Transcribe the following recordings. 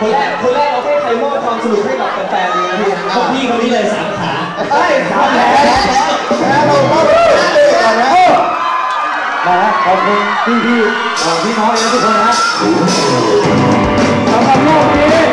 คนแรกคนแรกเราให้ใครมอบความสนุกให้กับแฟนๆดีนะพี่พวกพี่คนนี้เลยสามขาใช่สามแผลแพ้เราก็ไม่ได้เลยก่อนะนะขอบคุณพี่พี่พี่น้องเองทุกคนนะสำหรับรูปนี้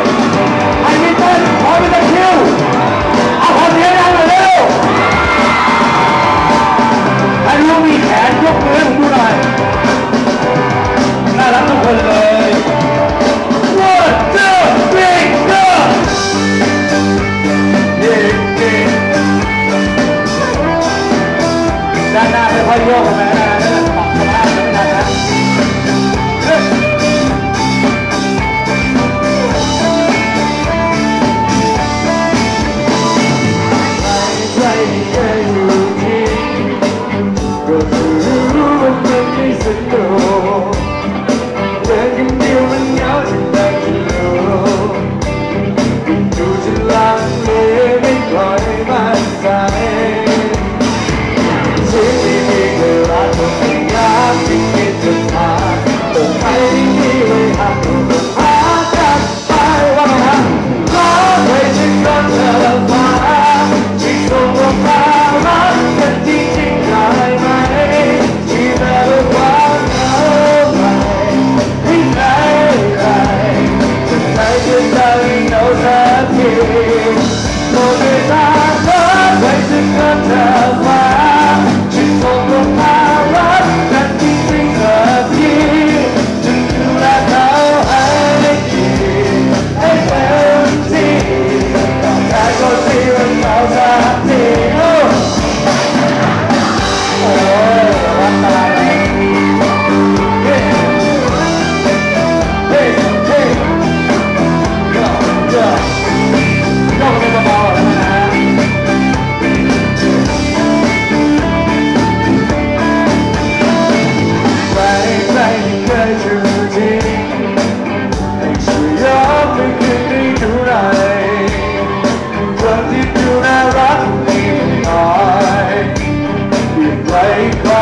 เ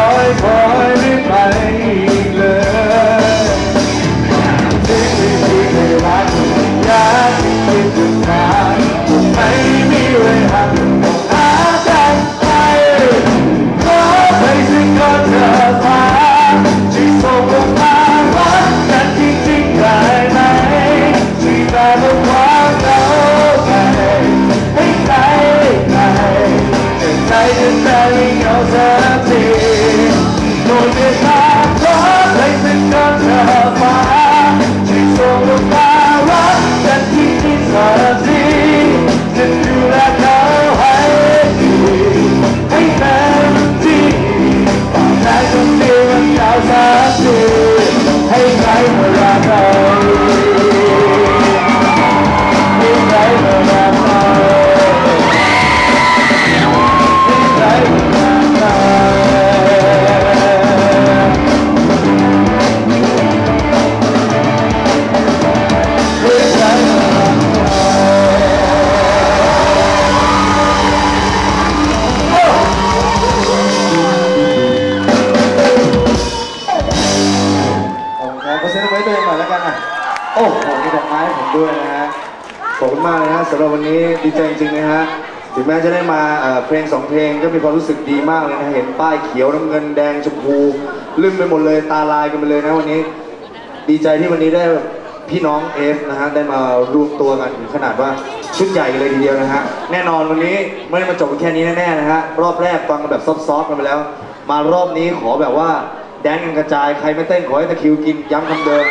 คุณครับขอเซ็นไว้ตัวเองหน่อยแล้วกันอะโอ้โหมีดอกไม้ให้ผมด้วยนะฮะขอบคุณมากเลยฮะสำหรับวันนี้ดีใจจริงๆนะฮะถึงแม้จะได้มาเอ่อเพลงสองเพลงก็มีความรู้สึกดีมากเลยนะเห็นป้ายเขียวน้ำเงินแดงชมพูลืมไปหมดเลยตาลายกันไปเลยนะวันนี้ ดีใจที่วันนี้ได้พี่น้องเอฟนะฮะได้มารวมตัวกันถึงขนาดว่าชุดใหญ่เลยทีเดียวนะฮะแน่นอนวันนี้ไม่ได้มาจบแค่นี้แน่ๆนะฮะรอบแรกฟังกันแบบซอฟๆกันไปแล้ว มารอบนี้ขอแบบว่า แดนกันกระจายใครไม่เต้นขอให้ตะคิวกินย้ำคำเดิม